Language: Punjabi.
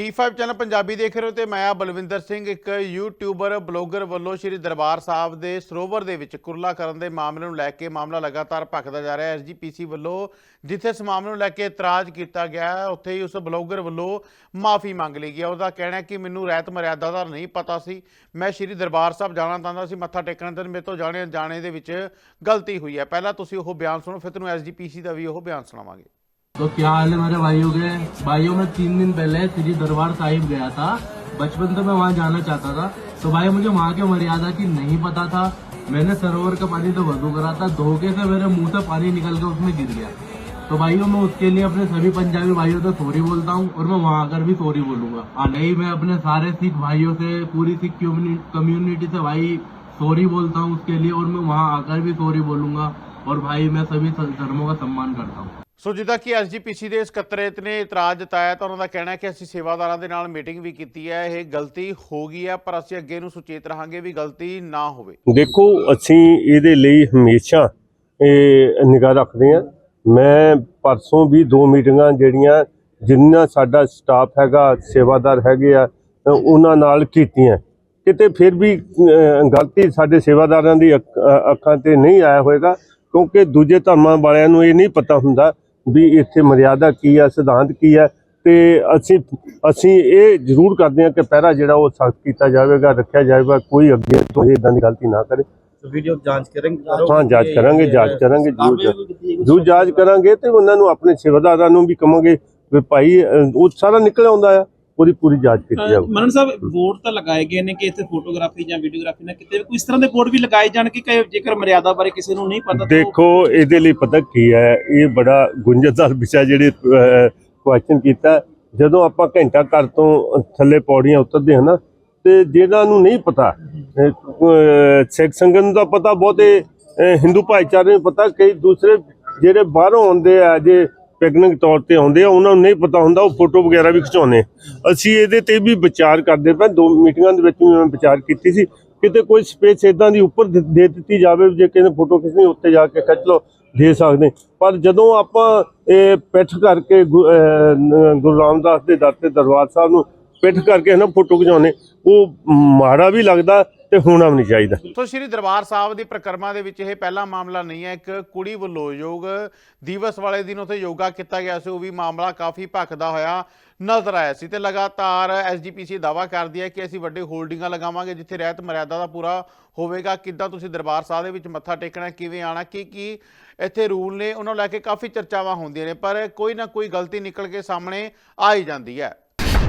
D5 ਚੈਨਲ ਪੰਜਾਬੀ ਦੇਖ ਰਹੇ ਹੋ ਤੇ ਮੈਂ ਆ ਬਲਵਿੰਦਰ ਸਿੰਘ ਇੱਕ ਯੂਟਿਊਬਰ ਬਲੌਗਰ ਵੱਲੋਂ ਸ਼੍ਰੀ ਦਰਬਾਰ ਸਾਹਿਬ ਦੇ ਸਰੋਵਰ ਦੇ ਵਿੱਚ ਕੁਰਲਾ ਕਰਨ ਦੇ ਮਾਮਲੇ ਨੂੰ ਲੈ ਕੇ ਮਾਮਲਾ ਲਗਾਤਾਰ ਭਖਦਾ ਜਾ ਰਿਹਾ ਹੈ। ਐਸਜੀਪੀਸੀ ਵੱਲੋਂ ਜਿੱਥੇ ਇਸ ਮਾਮਲੇ ਨੂੰ ਲੈ ਕੇ ਇਤਰਾਜ਼ ਕੀਤਾ ਗਿਆ ਹੈ, ਉੱਥੇ ਹੀ ਉਸ ਬਲੌਗਰ ਵੱਲੋਂ ਮਾਫੀ ਮੰਗ ਲਈ ਗਈ ਹੈ। ਉਹਦਾ ਕਹਿਣਾ ਹੈ ਕਿ ਮੈਨੂੰ ਰਹਿਤ ਮਰਿਆਦਾ ਦਾ ਨਹੀਂ ਪਤਾ ਸੀ। ਮੈਂ ਸ਼੍ਰੀ ਦਰਬਾਰ ਸਾਹਿਬ ਜਾਣਾ ਚਾਹੁੰਦਾ ਸੀ ਮੱਥਾ ਟੇਕਣ ਤੇ ਮੇਰੇ ਤੋਂ ਜਾਣੇ ਜਾਣੇ ਦੇ ਵਿੱਚ ਗਲਤੀ ਹੋਈ ਹੈ। ਪਹਿਲਾਂ ਤੁਸੀਂ ਉਹ ਬਿਆਨ ਸੁਣੋ ਫਿਰ ਤੁਹਾਨੂੰ ਐਸਜੀਪੀਸੀ ਦਾ ਵੀ ਉਹ ਬਿਆਨ ਸੁਣਾਵਾਂਗੇ। तो क्या हाल है मेरे भाइयों के? भाइयों, में तीन दिन पहले श्री दरबार साहिब गया था। बचपन से मैं वहाँ जाना चाहता था। तो भाई, मुझे वहाँ के मर्यादा की नहीं पता था। मैंने सरोवर का पानी तो वज़ू करा था। धोखे से मेरे मुँह से पानी निकल के उसमें गिर गया। तो भाइयों, मैं उसके लिए अपने सभी पंजाबी भाइयों से सॉरी बोलता हूँ और मैं वहाँ आकर भी सॉरी बोलूँगा। हाँ नहीं, मैं अपने सारे सिख भाइयों से, पूरी सिख कम्युनिटी से भाई सॉरी बोलता हूँ उसके लिए और मैं वहाँ आकर भी सॉरी बोलूँगा। और भाई, मैं सभी धर्मों का सम्मान करता हूँ। ਸੋ ਜਿੱਦਾਂ ਕਿ ਐਸਜੀਪੀਸੀ ਦੇ ਸਕੱਤਰੇਤ ਨੇ ਇਤਰਾਜ਼ ਜਤਾਇਆ ਤਾਂ ਉਹਨਾਂ ਦਾ ਕਹਿਣਾ ਹੈ ਕਿ ਅਸੀਂ ਸੇਵਾਦਾਰਾਂ ਦੇ ਨਾਲ ਮੀਟਿੰਗ ਵੀ ਕੀਤੀ ਹੈ, ਇਹ ਗਲਤੀ ਹੋ ਗਈ ਹੈ, ਪਰ ਅਸੀਂ ਅੱਗੇ ਨੂੰ ਸੁਚੇਤ ਰਹਾਂਗੇ ਵੀ ਗਲਤੀ ਨਾ ਹੋਵੇ। ਦੇਖੋ, ਅਸੀਂ ਇਹਦੇ ਲਈ ਹਮੇਸ਼ਾ ਇਹ ਨਿਗਾਹ ਰੱਖਦੇ ਹਾਂ। ਮੈਂ ਪਰਸੋਂ ਵੀ ਦੋ ਮੀਟਿੰਗਾਂ ਜਿਹੜੀਆਂ ਜਿੰਨਾ ਸਾਡਾ ਸਟਾਫ ਹੈਗਾ, ਸੇਵਾਦਾਰ ਹੈਗੇ ਆ ਉਹਨਾਂ ਨਾਲ ਕੀਤੀਆਂ। ਕਿਤੇ ਫਿਰ ਵੀ ਗਲਤੀ ਸਾਡੇ ਸੇਵਾਦਾਰਾਂ ਦੀ ਅੱਖਾਂ ਤੇ ਨਹੀਂ ਆਇਆ ਹੋਵੇਗਾ ਕਿਉਂਕਿ ਦੂਜੇ ਧਰਮਾਂ ਵਾਲਿਆਂ ਨੂੰ ਇਹ ਨਹੀਂ ਪਤਾ ਹੁੰਦਾ ਵੀ ਇੱਥੇ ਮਰਿਆਦਾ ਕੀ ਹੈ ਸਿਧਾਂਤ ਕੀ ਹੈ ਤੇ ਅਸੀਂ ਅਸੀਂ ਇਹ ਜ਼ਰੂਰ ਕਰਦੇ ਹਾਂ ਕਿ ਪਹਿਰਾ ਜਿਹੜਾ ਉਹ ਸਖਤ ਕੀਤਾ ਜਾਵੇਗਾ ਰੱਖਿਆ ਜਾਵੇਗਾ ਕੋਈ ਅੱਗੇ ਤੋਂ ਇਦਾਂ ਦੀ ਗਲਤੀ ਨਾ ਕਰੇ। ਵੀਡੀਓ ਜਾਂਚ ਕਰਾਂਗੇ ਹਾਂ ਜਾਂਚ ਕਰਾਂਗੇ ਜਾਂਚ ਕਰਾਂਗੇ ਜੂ ਜਾਂਚ ਕਰਾਂਗੇ ਤੇ ਉਹਨਾਂ ਨੂੰ ਆਪਣੇ ਸੇਵਾਦਾਰਾਂ ਨੂੰ ਵੀ ਕਹਾਂਗੇ ਵੀ ਭਾਈ ਉਹ ਸਾਰਾ ਨਿਕਲ ਆਉਂਦਾ ਆ। ਪੂਰੀ ਪੂਰੀ ਜਾਂਚ ਕੀਤੀ ਜਾਵੇ ਮਨਨ ਸਾਹਿਬ ਬੋਰਡ ਤਾਂ ਲਗਾਏ ਗਏ ਨੇ ਕਿ ਇੱਥੇ ਫੋਟੋਗ੍ਰਾਫੀ ਜਾਂ ਵੀਡੀਓਗ੍ਰਾਫੀ ਨਾ ਕਿਤੇ ਵੀ ਕੋਈ ਇਸ ਤਰ੍ਹਾਂ ਦੇ ਬੋਰਡ ਵੀ ਲਗਾਏ ਜਾਣ ਕਿ ਜੇਕਰ ਮਰਿਆਦਾ ਬਾਰੇ ਕਿਸੇ ਨੂੰ ਨਹੀਂ ਪਤਾ ਦੇਖੋ ਇਹਦੇ ਲਈ ਪਤਾ ਕੀ ਹੈ ਇਹ ਬੜਾ ਗੁੰਝਲਦਾਰ ਵਿਸ਼ਾ ਜਿਹੜੇ ਕੁਐਸਚਨ ਕੀਤਾ। ਜਦੋਂ ਆਪਾਂ ਘੰਟਾ ਘਰ ਤੋਂ ਥੱਲੇ ਪੌੜੀਆਂ ਉਤਰਦੇ ਹਾਂ ਨਾ ਤੇ ਜਿਹਨਾਂ ਨੂੰ ਨਹੀਂ ਪਤਾ ਸਿੱਖ ਸੰਗਤ ਨੂੰ ਤਾਂ ਪਤਾ ਬਹੁਤੇ ਹਿੰਦੂ ਭਾਈਚਾਰੇ ਨੂੰ ਪਤਾ ਕਈ ਦੂਸਰੇ ਜਿਹੜੇ ਬਾਹਰੋਂ ਆਉਂਦੇ ਆ ਜੇ ਪਿਕਨਿਕ ਤੌਰ ਤੇ ਆਉਂਦੇ ਆ, ਉਹਨਾਂ ਨੂੰ ਨਹੀਂ ਪਤਾ ਹੁੰਦਾ, ਉਹ ਫੋਟੋ ਵਗੈਰਾ ਵੀ ਖਿਚਾਉਂਦੇ ਅਸੀਂ ਇਹਦੇ ਤੇ ਵੀ ਵਿਚਾਰ ਕਰਦੇ ਪਏ, ਦੋ ਮੀਟਿੰਗਾਂ ਦੇ ਵਿੱਚ ਵੀ ਮੈਂ ਵਿਚਾਰ ਕੀਤੀ ਸੀ। ਕਿਤੇ ਕੋਈ ਸਪੇਸ ਇਦਾਂ ਦੀ ਉੱਪਰ ਦੇ ਦਿੱਤੀ ਜਾਵੇ, ਜੇ ਕਿਸੇ ਨੇ ਫੋਟੋ ਖਿੱਚਣੀ ਉੱਤੇ ਜਾ ਕੇ ਖਿੱਚ ਲਓ, ਦੇ ਸਕਦੇ। ਪਰ ਜਦੋਂ ਆਪਾਂ ਇਹ ਪਿੱਠ ਕਰਕੇ ਗੁ- ਗੁਰੂ ਰਾਮਦਾਸ ਦੇ ਦਰ ਤੇ ਦਰਬਾਰ ਸਾਹਿਬ ਨੂੰ ਪਿੱਠ ਕਰਕੇ ਨਾ ਫੋਟੋ ਖਿਚਾਉਣੇ ਉਹ ਮਾੜਾ ਵੀ ਲੱਗਦਾ ਤੇ ਹੋਣਾ ਵੀ ਨਹੀਂ ਚਾਹੀਦਾ। ਸੋ ਸ਼੍ਰੀ ਦਰਬਾਰ ਸਾਹਿਬ ਦੀ ਪ੍ਰਕਰਮਾ ਦੇ ਵਿੱਚ ਇਹ ਪਹਿਲਾ ਮਾਮਲਾ ਨਹੀਂ ਹੈ। ਇੱਕ ਕੁੜੀ ਵੱਲੋਂ ਯੋਗ ਦਿਵਸ ਵਾਲੇ ਦਿਨ ਉੱਥੇ ਯੋਗਾ ਕੀਤਾ ਗਿਆ ਸੀ। ਉਹ ਵੀ ਮਾਮਲਾ ਕਾਫੀ ਭਖਦਾ ਹੋਇਆ ਨਜ਼ਰ ਆਇਆ ਸੀ ਤੇ ਲਗਾਤਾਰ ਐਸਜੀਪੀਸੀ ਦਾਵਾ ਕਰਦੀ ਹੈ ਕਿ ਅਸੀਂ ਵੱਡੇ ਹੋਲਡਿੰਗਾਂ ਲਗਾਵਾਂਗੇ ਜਿੱਥੇ ਰਹਿਤ ਮਰਿਆਦਾ ਦਾ ਪੂਰਾ ਹੋਵੇਗਾ। ਕਿੱਦਾਂ ਤੁਸੀਂ ਦਰਬਾਰ ਸਾਹਿਬ ਦੇ ਵਿੱਚ ਮੱਥਾ ਟੇਕਣਾ ਕਿਵੇਂ ਆਣਾ ਕੀ ਕੀ ਇੱਥੇ ਰੂਲ ਨੇ, ਉਹਨਾਂ ਨੂੰ ਲੈ ਕੇ ਕਾਫੀ ਚਰਚਾਵਾਂ ਹੁੰਦੀਆਂ ਨੇ, ਪਰ ਕੋਈ ਨਾ ਕੋਈ ਗਲਤੀ ਨਿਕਲ ਕੇ ਸਾਹਮਣੇ ਆ ਹੀ ਜਾਂਦੀ ਹੈ।